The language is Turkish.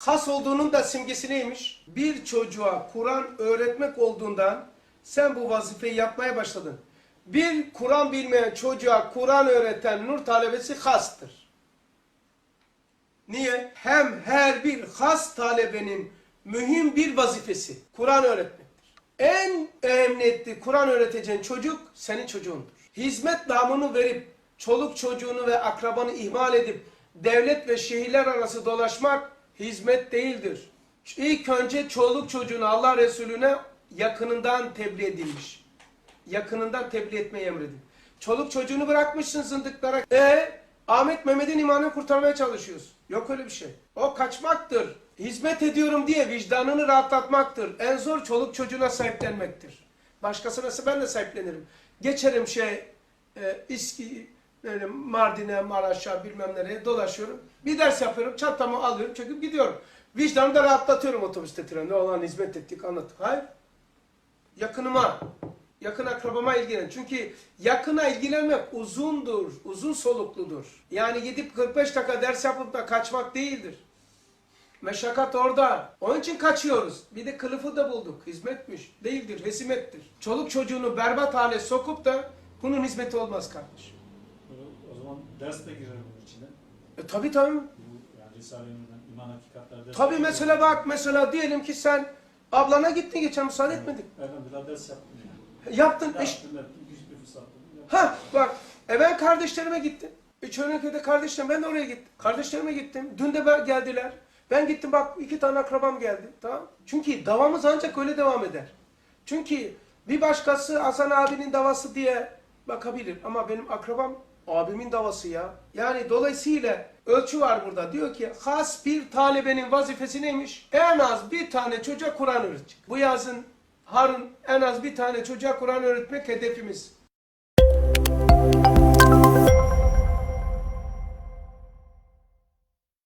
Has olduğunun da simgesi neymiş? Bir çocuğa Kur'an öğretmek olduğundan sen bu vazifeyi yapmaya başladın. Bir Kur'an bilmeyen çocuğa Kur'an öğreten nur talebesi hastır. Niye? Hem her bir has talebenin mühim bir vazifesi Kur'an öğretmektir. En emniyetli Kur'an öğreteceğin çocuk senin çocuğundur. Hizmet namını verip çoluk çocuğunu ve akrabanı ihmal edip devlet ve şehirler arası dolaşmak hizmet değildir. İlk önce çoluk çocuğunu Allah Resulüne yakınından tebliğ edilmiş. Yakınından tebliğ etmeyi emredin. Çoluk çocuğunu bırakmışsın zındıklara. E Ahmet Mehmet'in imanını kurtarmaya çalışıyoruz. Yok öyle bir şey. O kaçmaktır. Hizmet ediyorum diye vicdanını rahatlatmaktır. En zor çoluk çocuğuna sahiplenmektir. Başkasına ben de sahiplenirim. Geçerim şey e, İSKİ, böyle Mardin'e, Maraş'a bilmem nereye dolaşıyorum. Bir ders yapıyorum, çantamı alıyorum, çekip gidiyorum. Vicdanımı da rahatlatıyorum otobüste, trende. Olan hizmet ettik, anlattık. Hayır. Yakınıma, yakın akrabama ilgilen. Çünkü yakına ilgilenmek uzundur, uzun solukludur. Yani gidip 45 dakika ders yapıp da kaçmak değildir. Meşakkat orada. Onun için kaçıyoruz. Bir de kılıfı da bulduk. Hizmetmiş. Değildir, hesimettir. Çoluk çocuğunu berbat hale sokup da bunun hizmeti olmaz kardeş. Zaman ders de girer bunun içine. E tabi tabi. Bu yani Risale-i iman hakikatler dersi. Tabi mesela bak mesela diyelim ki sen ablana gittin geçen müsaade etmedik. Elhamdülillah ders yaptım yani. Yaptın. Yaptım yaptım. Güç bir fırsat. Ha bak e ben kardeşlerime gittim. Üç Örneköy'de kardeşlerim ben de oraya gittim. Kardeşlerime gittim. Dün de ben, geldiler. Ben gittim bak iki tane akrabam geldi. Tamam. Çünkü davamız ancak öyle devam eder. Çünkü bir başkası Hasan abinin davası diye bakabilir. Ama benim akrabam abimin davası ya. Yani dolayısıyla ölçü var burada. Diyor ki has bir talebenin vazifesi neymiş? En az bir tane çocuğa Kur'an öğretecek. Bu yazın Harun en az bir tane çocuğa Kur'an öğretmek hedefimiz.